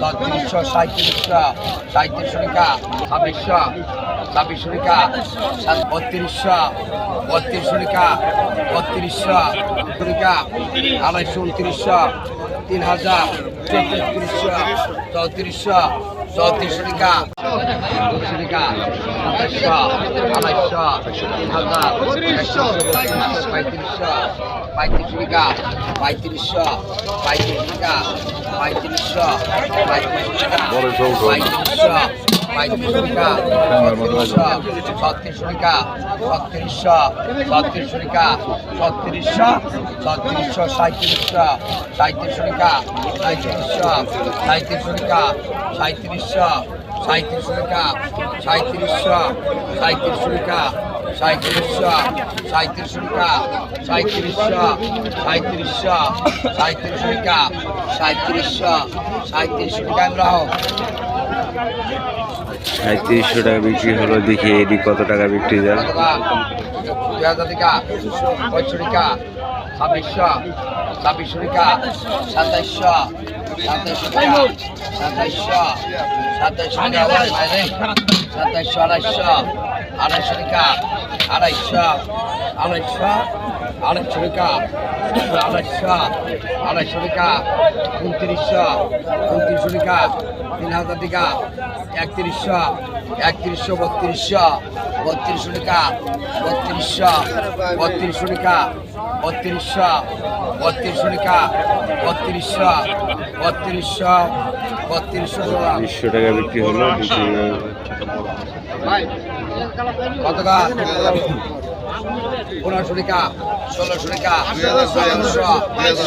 ছত্রিশশো সাঁত্রিশশো সাঁত্রিশশো টাকা ছাব্বিশশো ছাব্বিশশো টাকা বত্রিশশো বত্রিশশো টাকা বত্রিশশো টাকা আড়াইশো উনত্রিশশো তিন হাজার তেত্রিশশো চৌত্রিশশো চৌত্রিশশো টাকা চৌত্রিশশো টাকা সাতাশশো আড়াইশো তিন হাজার একশো পঁয়ত্রিশশো পঁয়ত্রিশশো টাকা পঁয়ত্রিশশো পঁয়ত্রিশ টাকা পঁয়ত্রিশশো পঁয়ত্রিশশো টাকা পঁয়ত্রিশশো পঁয়ত্রিশশো টাকা ছত্রিশশো ছত্রিশশো টাকা ছত্রিশশো ছত্রিশশো টাকা ছত্রিশশো ছত্রিশশো সাঁত্রিশশো সাঁত্রিশশো টাকা সাঁত্রিশশো সাঁত্রিশশো টাকা সাঁত্রিশশো সাঁত্রিশশো টাকা সাঁত্রিশশো সাঁত্রিশশো টাকা সাঁত্রিশশো সাঁত্রিশশো টাকা সাঁত্রিশশো সাঁত্রিশশো সাঁত্রিশশো টাকা সাঁত্রিশশো সাঁত্রিশশো টাকা সাঁত্রিশশো টাকা বিক্রি হলো, দেখি এটি কত টাকা বিক্রি যায়। সাতাইশশো সাতাইশশো সাতাইশশো সাতাইশশো আড়াইশো আড়াইশো আড়াইশো আড়াইশো আড়াইশো টাকা, আড়াইশো আড়াইশো টাকা উনত্রিশশো উনত্রিশশো টাকা, তিন হাজার টাকা, একত্রিশশো একত্রিশশো, বত্রিশশো বত্রিশশো টাকা, বত্রিশশো বত্রিশশো টাকা, বত্রিশশো বত্রিশশো টাকা, বত্রিশশো বত্রিশশো বত্রিশশো টাকা। বিক্রি হলো। পনেরোশো টাকা, ষোলোশো টাকা সতেরোশো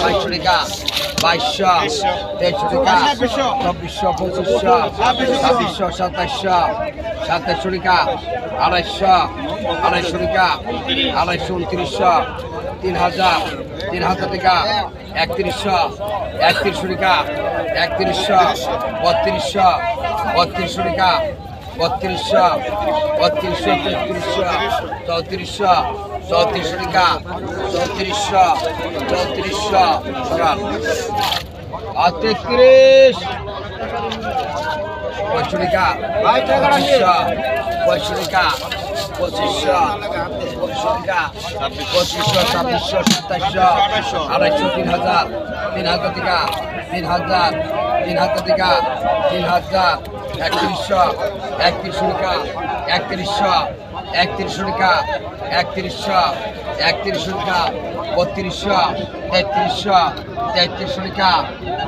বাইশশো টাকা, বাইশশো তেইশশো টাকা, চব্বিশশো, পঁচিশশো, ছাব্বিশশো, সাতাশশো সাতাশশো টাকা, আড়াইশো আড়াইশো টাকা, আড়াইশো উনত্রিশশো, তিন হাজার তিন হাজার টাকা, একত্রিশশো একত্রিশশো টাকা, একত্রিশশো, বত্রিশশো বত্রিশশো টাকা বত্রিশশো বত্রিশশো তেত্রিশশো, চৌত্রিশশো চৌত্রিশশো টাকা, চৌত্রিশশো চৌত্রিশশো, সরান। আর তেত্রিশ টাকা, পঁচিশশো টাকা পঁচিশশো টাকা, পঁচিশশো, ছাব্বিশশো সাতাশশো আড়াইশো, তিন হাজার তিন হাজার টাকা, তিন হাজার তিন হাজার টাকা, তিন হাজার একত্রিশশো একত্রিশশো টাকা একত্রিশশো একত্রিশশো টাকা একত্রিশশো একত্রিশশো টাকা বত্রিশশো তেত্রিশশো তেত্রিশশো টাকা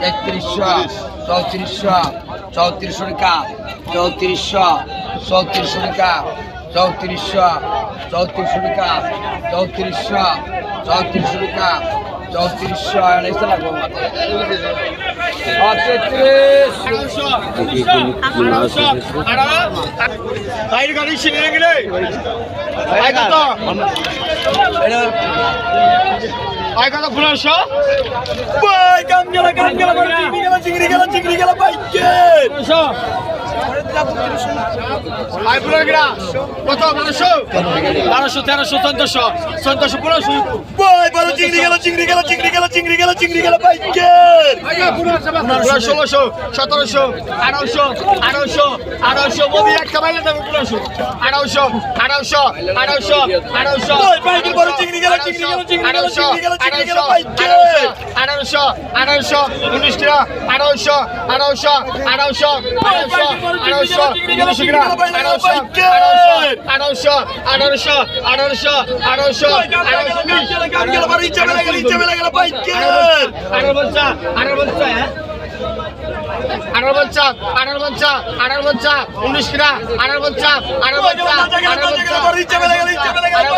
তেত্রিশশো চৌত্রিশশো চৌত্রিশশো টাকা চৌত্রিশশো চৌত্রিশশো টাকা চৌত্রিশশো চৌত্রিশশো টাকা চৌত্রিশশো চৌত্রিশশো টাকা চৌত্রিশশো এসে লাগবো ভাই কাম গেল কাম গেল চিংড়ি গেল চিংড়ি গেল চিংড়ি বারোশো তেরোশো চোদ্দশো চিংড়ি গেল চিংড়ি গেল চিংড়ি গেল চিংড়ি গেল চিংড়ি গেল বাইকে। ষোলোশো সতেরোশো আঠারোশো আঠারোশো আঠারোশো মোদি একটা বাইরে যাবে পনেরোশো আঠারোশো আঠারোশো আঠারোশো আঠারোশো আঠারোশো ভাই আঠারোশো আঠারোশো উনিশ টাকা আঠারোশো আঠারোশো আঠারোশো আঠারোশো আঠারোশো উনিশ টাকা আঠারোশো আঠারোশো আঠারোশো আঠারোশো আঠারোশো আঠারোশো কাম গেল আঠারো বঞ্চা আঠারো হ্যাঁ আঠারো বঞ্চা আঠারো বঞ্চা উনিশ টাকা আঠারো বঞ্চা আঠারো বঞ্চা আঠারো গেল আঠারো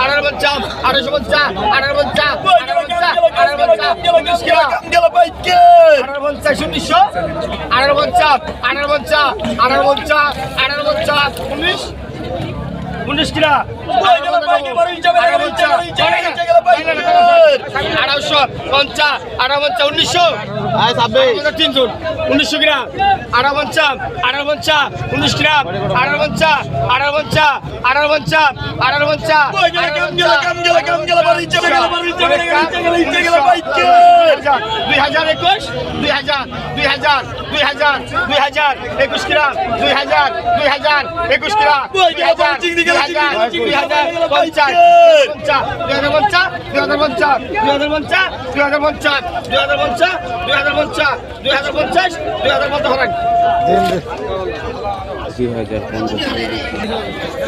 আঠারো বঞ্চা আঠারোশো বঞ্চা আঠারো বঞ্চা আঠারো বঞ্চা আঠারো বঞ্চা উনিশ টাকা কাম গেল ভাই আঠারো পঞ্চাশ উনিশশো আঠারো পঞ্চাশ আঠারো পঞ্চাশ আঠারো পঞ্চাশ আঠারো পঞ্চাশ উনিশ উনিশ কিনা আঠারোশো পঞ্চাশ। আঠারো পঞ্চাশ। উনিশশো। তিনজন। উনিশশো গ্রাম আঠারো পঞ্চাশ আঠারো পঞ্চাশ উনিশ গ্রাম আঠারো পঞ্চাশ আঠারো পঞ্চাশ আঠারো পঞ্চাশ আঠারো পঞ্চাশ। কাম গেল কাম গেল ইচ্ছা মেলা গেল ইচ্ছা গেলে ইচ্ছা গেলে বাইকে দুই হাজার একুশ দুই হাজার দুই হাজার দুই হাজার দুই হাজার একুশ গ্রাম দুই হাজার দুই হাজার একুশ গ্রাম বই দুই গেল, হাজার চিংড়ি দুই গেল, চিংড়ি দুই গেল, হাজার চিংড়ি গেল, পঞ্চাশ বাইকে। দুই হাজার পঞ্চাশ দুই হাজার পঞ্চাশ দুই হাজার পঞ্চাশ দুই হাজার পঞ্চাশ দুই হাজার পঞ্চাশ দুই হাজার পঞ্চাশ দুই হাজার পঞ্চাশ দুই হাজার পঞ্চাশ হরান দুই হাজার পঞ্চাশ